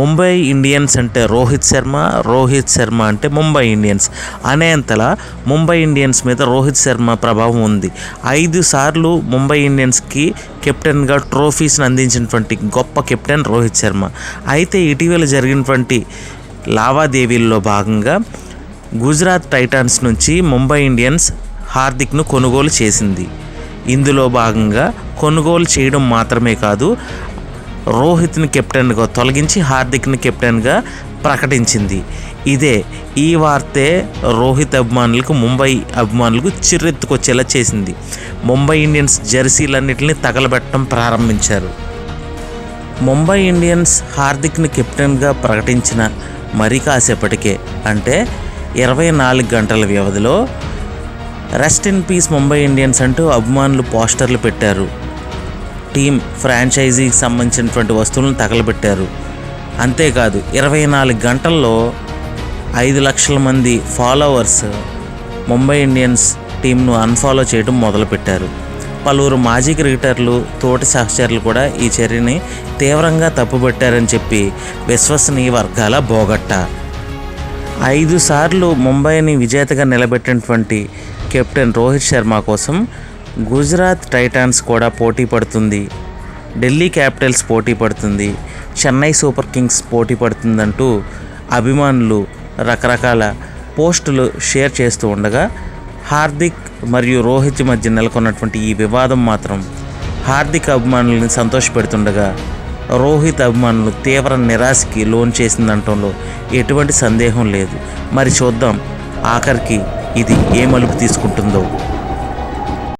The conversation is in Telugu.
ముంబై ఇండియన్స్ అంటే రోహిత్ శర్మ రోహిత్ శర్మ అంటే ముంబై ఇండియన్స్. అనేంతలా ముంబై ఇండియన్స్ మీద రోహిత్ శర్మ ప్రభావం ఉంది. ఐదు సార్లు ముంబై ఇండియన్స్కి కెప్టెన్గా ట్రోఫీస్ని అందించినటువంటి గొప్ప కెప్టెన్ రోహిత్ శర్మ. అయితే ఇటీవల జరిగినటువంటి లావాదేవీల్లో భాగంగా గుజరాత్ టైటాన్స్ నుంచి ముంబై ఇండియన్స్ హార్దిక్ను కొనుగోలు చేసింది. ఇందులో భాగంగా కొనుగోలు చేయడం మాత్రమే కాదు రోహిత్ని కెప్టెన్గా తొలగించి హార్దిక్ని కెప్టెన్గా ప్రకటించింది. ఇదే ఈ వార్తే రోహిత్ అభిమానులకు ముంబై అభిమానులకు చిర్రెత్తుకొచ్చేలా చేసింది. ముంబై ఇండియన్స్ జెర్సీలన్నింటినీ తగలబెట్టడం ప్రారంభించారు. ముంబై ఇండియన్స్ హార్దిక్ని కెప్టెన్గా ప్రకటించిన మరీ కాసేపటికే అంటే ఇరవై నాలుగు గంటల వ్యవధిలో rest in peace Mumbai Indians అంటూ అభిమానులు పోస్టర్లు పెట్టారు. టీం ఫ్రాంచైజీకి సంబంధించినటువంటి వస్తువులను తగలబెట్టారు. అంతేకాదు ఇరవై నాలుగు గంటల్లో ఐదు లక్షల మంది ఫాలోవర్స్ ముంబై ఇండియన్స్ టీంను అన్ఫాలో చేయడం మొదలుపెట్టారు. పలువురు మాజీ క్రికెటర్లు తోటి సహచరులు కూడా ఈ చర్యని తీవ్రంగా తప్పుపెట్టారని చెప్పి విశ్వసనీయ వర్గాల బోగట్ట. ఐదు సార్లు ముంబైని విజేతగా నిలబెట్టినటువంటి కెప్టెన్ రోహిత్ శర్మ కోసం గుజరాత్ టైటాన్స్ కూడా పోటీ పడుతుంది. ఢిల్లీ క్యాపిటల్స్ పోటీ పడుతుంది. చెన్నై సూపర్ కింగ్స్ పోటీ పడుతుందంటూ అభిమానులు రకరకాల పోస్టులు షేర్ చేస్తూ ఉండగా హార్దిక్ మరియు రోహిత్ మధ్య నెలకొన్నటువంటి ఈ వివాదం మాత్రం హార్దిక్ అభిమానుల్ని సంతోషపెడుతుండగా రోహిత్ అభిమానులు తీవ్ర నిరాశకి లోన్ చేసిందంటంలో ఎటువంటి సందేహం లేదు. మరి చూద్దాం ఆఖరికి ఇది ఏ మలుపు తీసుకుంటుందో.